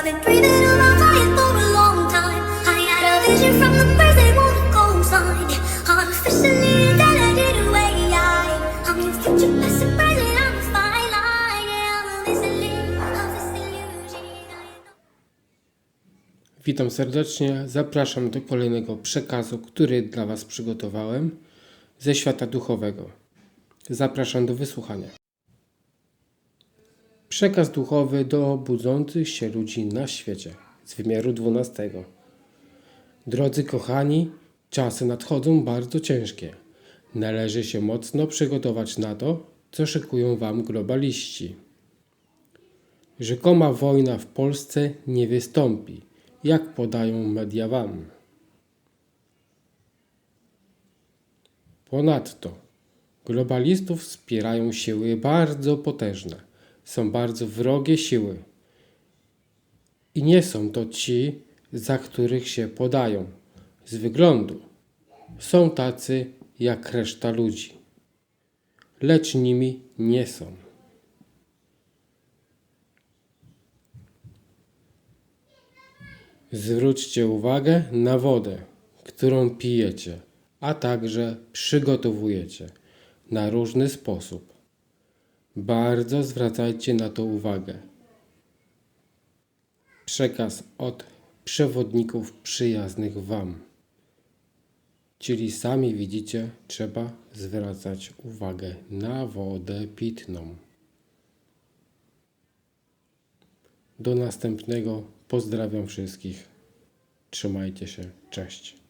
been breathing for a long time. I had a vision from the I'm. I'm a I'm a of. Witam serdecznie. Zapraszam do kolejnego przekazu, który dla Was przygotowałem ze świata duchowego. Zapraszam do wysłuchania. Przekaz duchowy do budzących się ludzi na świecie z wymiaru 12. Drodzy kochani, czasy nadchodzą bardzo ciężkie. Należy się mocno przygotować na to, co szykują Wam globaliści. Rzekoma wojna w Polsce nie wystąpi, jak podają media wam. Ponadto globalistów wspierają siły bardzo potężne. Są bardzo wrogie siły. I nie są to ci, za których się podają. Z wyglądu są tacy jak reszta ludzi. Lecz nimi nie są. Zwróćcie uwagę na wodę, którą pijecie, a także przygotowujecie na różny sposób. Bardzo zwracajcie na to uwagę. Przekaz od przewodników przyjaznych Wam. Czyli sami widzicie, trzeba zwracać uwagę na wodę pitną. Do następnego. Pozdrawiam wszystkich. Trzymajcie się. Cześć.